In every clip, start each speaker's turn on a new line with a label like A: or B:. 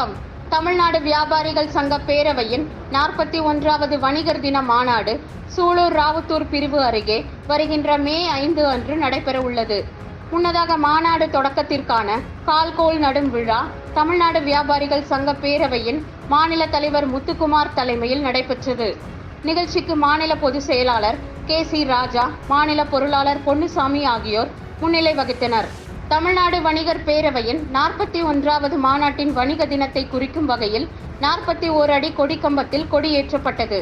A: வணக்கம். தமிழ்நாடு வியாபாரிகள் சங்க பேரவையின் நாற்பத்தி ஒன்றாவது வணிகர் தின மாநாடு சூலூர் ராவுத்தூர் பிரிவு அருகே வருகின்ற மே ஐந்து அன்று நடைபெற உள்ளது. முன்னதாக மாநாடு தொடக்கத்திற்கான கால்கோல் நடும் விழா தமிழ்நாடு வியாபாரிகள் சங்க பேரவையின் மாநில தலைவர் முத்துக்குமார் தலைமையில் நடைபெற்றது. நிகழ்ச்சிக்கு மாநில பொதுச் செயலாளர் கே சி ராஜா மாநில பொருளாளர் பொன்னுசாமி ஆகியோர் முன்னிலை வகித்தனர். தமிழ்நாடு வணிகர் பேரவையின் நாற்பத்தி ஒன்றாவது மாநாட்டின் வணிக தினத்தை குறிக்கும் வகையில் நாற்பத்தி ஓர் அடி கொடிக்கம்பத்தில் கொடியேற்றப்பட்டது.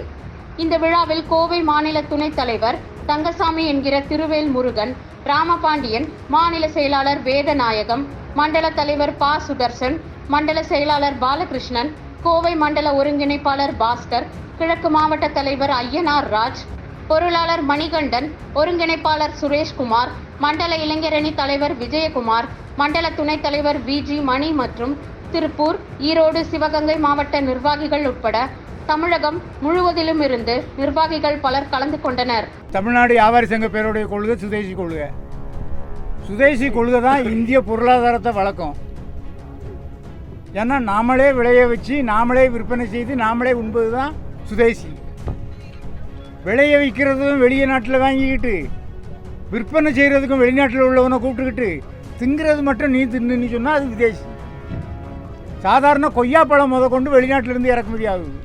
A: இந்த விழாவில் கோவை மாநில துணைத் தலைவர் தங்கசாமி என்கிற திருவேல் முருகன் ராமபாண்டியன் மாநில செயலாளர் வேதநாயகம் மண்டல தலைவர் பா. சுதர்சன் மண்டல செயலாளர் பாலகிருஷ்ணன் கோவை மண்டல ஒருங்கிணைப்பாளர் பாஸ்கர் கிழக்கு மாவட்ட தலைவர் ஐயனார் ராஜ் பொருளாளர் மணிகண்டன் ஒருங்கிணைப்பாளர் சுரேஷ்குமார் மண்டல இளைஞரணி தலைவர் விஜயகுமார் மண்டல துணைத் தலைவர் விஜி மணி மற்றும் திருப்பூர் ஈரோடு சிவகங்கை மாவட்ட நிர்வாகிகள் உட்பட தமிழகம் முழுவதிலும் இருந்து நிர்வாகிகள் பலர் கலந்து கொண்டனர்.
B: தமிழ்நாடு வியாபாரி சங்க பேருடைய கொள்கை சுதேசி கொள்கை. சுதேசி கொள்கை தான் இந்திய பொருளாதாரத்தை வளர்க்கும். ஏன்னா நாமளே விளைய வச்சு நாமளே விற்பனை செய்து நாமளே உண்பது தான் சுதேசி. விளைய வைக்கிறதும் வெளிய நாட்டில் வாங்கிக்கிட்டு விற்பனை செய்கிறதுக்கும் வெளிநாட்டில் உள்ளவனை கூப்பிட்டுக்கிட்டு திங்கிறது மட்டும் நீ தின்னுன்னு சொன்னால் அது விதேசி. சாதாரண கொய்யாப்பழம் முத கொண்டு வெளிநாட்டிலேருந்து இறக்குமதி ஆகுது.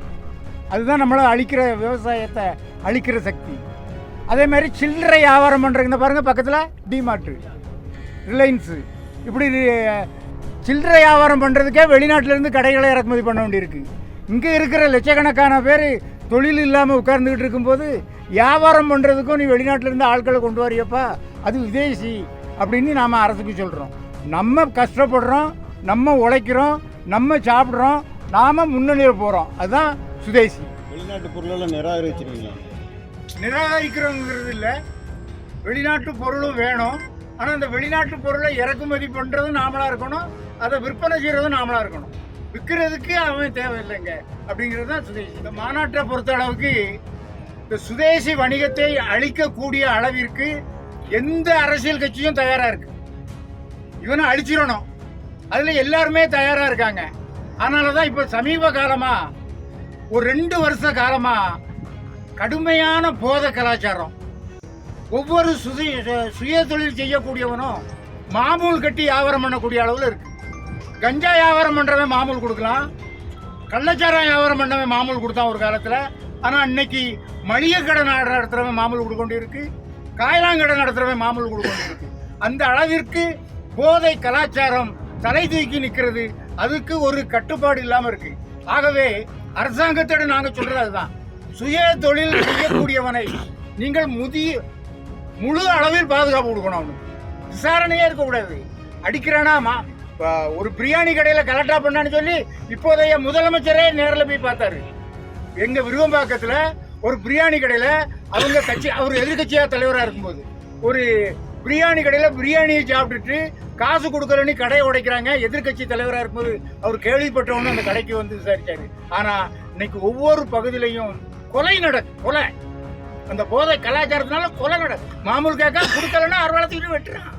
B: அதுதான் நம்மளை அழிக்கிற விவசாயத்தை அழிக்கிற சக்தி. அதே மாதிரி சில்லறை வியாபாரம் பண்ணுறீங்க பாருங்கள் பக்கத்தில் டிமார்ட்டு ரிலையன்ஸு இப்படி சில்லறை வியாபாரம் பண்ணுறதுக்கே வெளிநாட்டிலேருந்து கடைகளை இறக்குமதி பண்ண வேண்டியிருக்கு. இங்கே இருக்கிற லட்சக்கணக்கான பேர் தொழில் இல்லாமல் உட்கார்ந்துக்கிட்டு இருக்கும்போது வியாபாரம் பண்ணுறதுக்கும் நீ வெளிநாட்டிலேருந்து ஆட்களை கொண்டு வரியப்பா? அது விதேசி அப்படின்னு நாம் அரசுக்கு சொல்கிறோம் நம்ம கஷ்டப்படுறோம் நம்ம உழைக்கிறோம் நம்ம சாப்பிட்றோம் நாம் முன்னணியில் போகிறோம் அதுதான் சுதேசி.
C: வெளிநாட்டு பொருளெல்லாம் நிராகரிச்சிருக்கீங்களா
B: நிராகரிக்கிறோங்கிறது இல்லை. வெளிநாட்டு பொருளும் வேணும். ஆனால் அந்த வெளிநாட்டு பொருளை இறக்குமதி பண்ணுறதும் நாமளாக இருக்கணும். அதை விற்பனை செய்கிறதும் நாமளாக இருக்கணும். விற்கிறதுக்கு அவன் தேவையில்லைங்க. அப்படிங்கிறது தான் சுதேசி. இந்த மாநாட்டை பொறுத்த அளவுக்கு இந்த சுதேசி வணிகத்தை அழிக்கக்கூடிய அளவிற்கு எந்த அரசியல் கட்சியும் தயாராக இருக்கு. இவனை அழிச்சிடணும். அதில் எல்லாருமே தயாராக இருக்காங்க. அதனால தான் இப்போ சமீப காலமாக ஒரு ரெண்டு வருஷ காலமாக கடுமையான போத கலாச்சாரம். ஒவ்வொரு சுய சுய தொழில் செய்யக்கூடியவனும் மாமூல் கட்டி வியாபாரம் பண்ணக்கூடிய அளவில் இருக்குது கஞ்சா வியாபாரம் பண்ணுறவன் மாமூல் கொடுக்கலாம். கள்ளச்சாரம் வியாபாரம் பண்ணவன் மாமூல் கொடுத்தான் ஒரு காலத்தில். ஆனால் இன்னைக்கு மளிகை கடை நடத்துகிறவன் மாமூல் கொடுக்க வேண்டியிருக்கு காயலாங்கடை நடத்துகிறவன் மாமூல் கொடுக்க வேண்டியிருக்கு அந்த அளவிற்கு போதை கலாச்சாரம் தலை தூக்கி நிற்கிறது அதுக்கு ஒரு கட்டுப்பாடு இல்லாமல் இருக்கு. ஆகவே அரசாங்கத்தோட நாங்கள் சொல்றது அதுதான். சுய தொழில் செய்யக்கூடியவனை நீங்கள் முதிய முழு அளவில் பாதுகாப்பு கொடுக்கணும். விசாரணையே இருக்கக்கூடாது. அடிக்கிறானா மா ஒரு பிரியாணி கடையில் கலெக்டா பண்ணான்னு சொல்லி இப்போதைய முதலமைச்சரே நேரில் போய் பார்த்தாரு. எங்க விருவம்பாக்கத்தில் ஒரு பிரியாணி கடையில் அவங்க கட்சி அவர் எதிர்கட்சியாக தலைவராக இருக்கும்போது ஒரு பிரியாணி கடையில் பிரியாணியை சாப்பிட்டுட்டு காசு கொடுக்கலன்னு கடையை உடைக்கிறாங்க எதிர்கட்சி தலைவராக இருக்கும்போது அவர் கேள்விப்பட்டவொன்னு அந்த கடைக்கு வந்து விசாரிச்சாரு. ஆனால் இன்னைக்கு ஒவ்வொரு பகுதியிலையும் கொலை நடக்கு கொலை. அந்த போதை கலாச்சாரத்தினால கொலை நட மாமூல் கேட்க கொடுக்கலன்னா அரவலத்துக்கிட்டு வெட்டுறான்.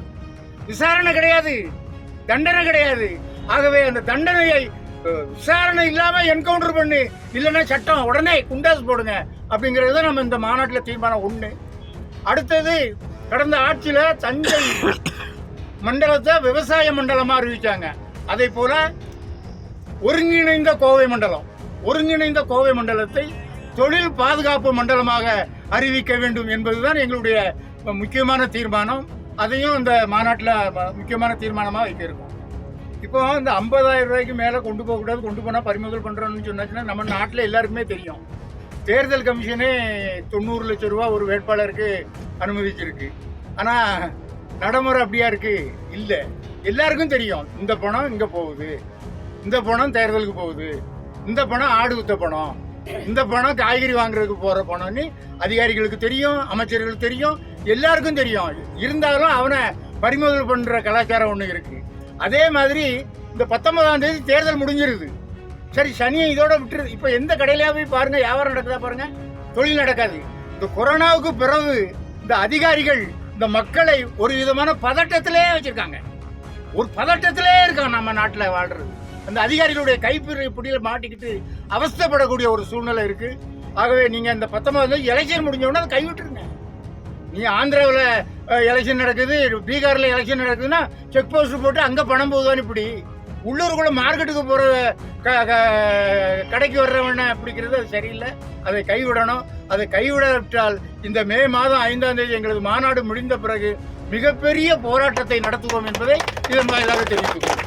B: விசாரணை கிடையாது. தண்டனை கிடையாது. ஆகவே அந்த தண்டனையை விசாரணை இல்லாம என்கவுண்டர் பண்ணி. இல்லைன்னா சட்டம் உடனே குண்டாஸ் போடுங்க. அப்படிங்கிறது நம்ம இந்த மாநாட்டில் தீர்மானம் ஒன்று அடுத்தது கடந்த ஆட்சியில் தஞ்சை மண்டலத்தை விவசாய மண்டலமாக அறிவிச்சாங்க. அதே போல ஒருங்கிணைந்த கோவை மண்டலம். ஒருங்கிணைந்த கோவை மண்டலத்தை தொழில் பாதுகாப்பு மண்டலமாக அறிவிக்க வேண்டும் என்பதுதான் எங்களுடைய முக்கியமான தீர்மானம். அதையும் இந்த மாநாட்டில் முக்கியமான தீர்மானமாக வைக்க இப்போ இந்த ஐம்பதாயிரம் ரூபாய்க்கு மேலே கொண்டு போகக்கூடாது கொண்டு போனால் பறிமுதல் பண்ணுறோம்னு சொன்னாச்சுன்னா நம்ம நாட்டில் எல்லாருக்குமே தெரியும். தேர்தல் கமிஷனே தொண்ணூறு லட்சம் ரூபா ஒரு வேட்பாளருக்கு அனுமதிச்சிருக்கு. ஆனால் நடைமுறை அப்படியா இருக்கு? இல்லை. எல்லாருக்கும் தெரியும். இந்த பணம் இங்கே போகுது. இந்த பணம் தேர்தலுக்கு போகுது. இந்த பணம் ஆடு வித்த பணம். இந்த பணம் காய்கறி வாங்குறதுக்கு போகிற பணம்னு அதிகாரிகளுக்கு தெரியும் அமைச்சர்களுக்கு தெரியும் எல்லாருக்கும் தெரியும். இருந்தாலும் அவனை பறிமுதல் பண்ணுற கலாச்சாரம் ஒன்று இருக்குது அதே மாதிரி இந்த பத்தொன்பதாம் தேதி தேர்தல் முடிஞ்சிருது. சரி சனியை இதோட விட்டுருது இப்போ எந்த கடையிலேயே போய் பாருங்க வியாபாரம் நடக்குதா பாருங்க. தொழில் நடக்காது. இந்த கொரோனாவுக்கு பிறகு இந்த அதிகாரிகள் இந்த மக்களை ஒரு விதமான பதட்டத்திலே வச்சிருக்காங்க. ஒரு பதட்டத்திலே இருக்கான் நம்ம நாட்டில் வாழ்றது. அந்த அதிகாரிகளுடைய கைப்பிடி பிடியில் மாட்டிக்கிட்டு அவஸ்தைப்படக்கூடிய ஒரு சூழ்நிலை இருக்கு. ஆகவே நீங்க இந்த பத்தொன்பது எலெக்ஷன் முடிஞ்ச உடனே அதை கைவிட்டுருங்க. நீ ஆந்திராவில் எலெக்ஷன் நடக்குது பீகாரில் எலெக்ஷன் நடக்குதுன்னா செக் போஸ்ட் போட்டு அங்கே பணம் போகுதான்னு இப்படி. உள்ளூருக்குள்ள மார்க்கெட்டுக்கு போகிற க க- கடைக்கு வர்றவனை பிடிக்கிறது அது சரியில்லை. அதை கைவிடணும். அதை கைவிடாவிட்டால் இந்த மே மாதம் ஐந்தாம் தேதி எங்களது மாநாடு முடிந்த பிறகு மிகப்பெரிய போராட்டத்தை நடத்துவோம் என்பதை இதன் வாயிலாக தெரிவித்துக்